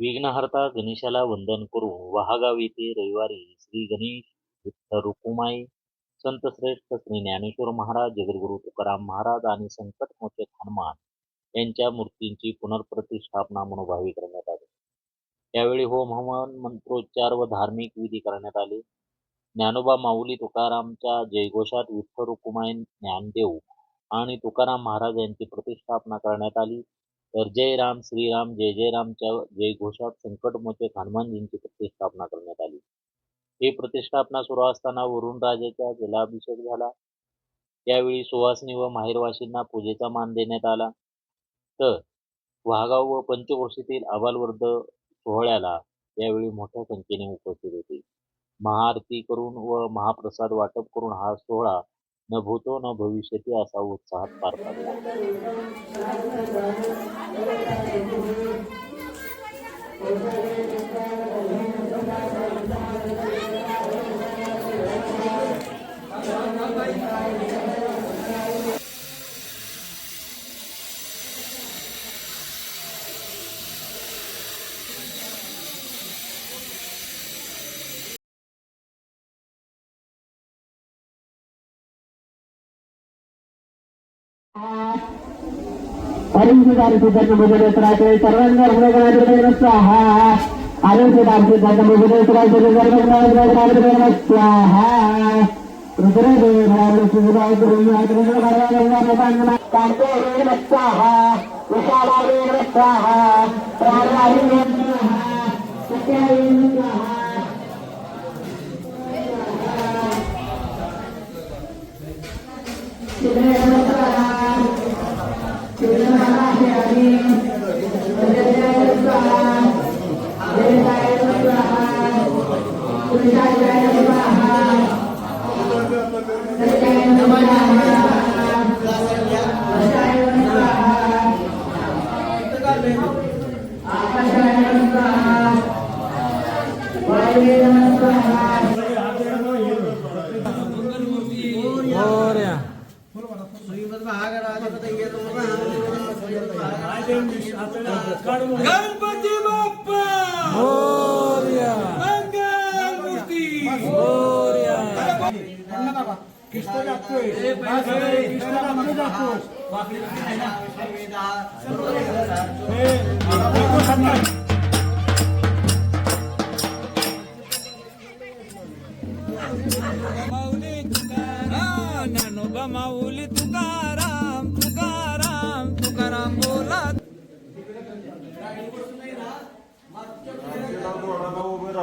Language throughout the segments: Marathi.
विघ्नहर्ता गणेशाला वंदन करून वहागाव येथे रविवारी श्री गणेश विठ्ठल रुकुमाई संत श्रेष्ठ श्री ज्ञानेश्वर महाराज जगद्गुरु तुकाराम महाराज आणि संकटमोचक हनुमान यांच्या मूर्तींची पुनर्प्रतिष्ठापना मनोभावी करण्यात आली. यावेळी होम हवन मंत्रोच्चार व धार्मिक विधी करण्यात आले. ज्ञानोबा माऊली तुकारामच्या जयघोषात विठ्ठल रुकुमाई ज्ञानदेव आणि तुकाराम महाराज यांची प्रतिष्ठापना करण्यात आली. तर जय राम श्रीराम जय जय रामच्या जयघोषात संकटमोचक हनुमानजींची प्रतिष्ठापना करण्यात आली. ही प्रतिष्ठापना सुरू असताना वरुण राजाचा जलाभिषेक झाला. त्यावेळी सुवासिनी व माहेरवासींना पूजेचा मान देण्यात आला. तर वाघाव व पंचक्रोशीतील आबालवर्ध सोहळ्याला यावेळी मोठ्या संख्येने उपस्थित होते. महाआरती करून व महाप्रसाद वाटप करून हा सोहळा न भूतो न भविष्यती असा उत्साहात पार पडला. हरिंद्रारी राहते सर्वांना गुणगणाधिकारी स्वाहा आरोग्यदार सिद्धांत मुजरेत राहते सर्वांना स्वाहा रुद्रदेव शिवराय गणपती बाप्पा माऊली तुकाराम ज्ञानोबा माऊली तुकाराम तुकाराम तुकाराम बोला.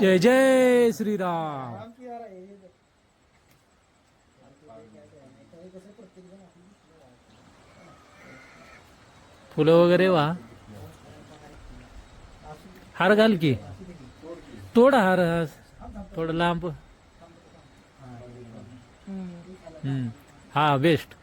जय जय श्रीराम. फुलं वगैरे वा. हार घाल की. तोड हार थोडं लांब. हम्म. हा बेस्ट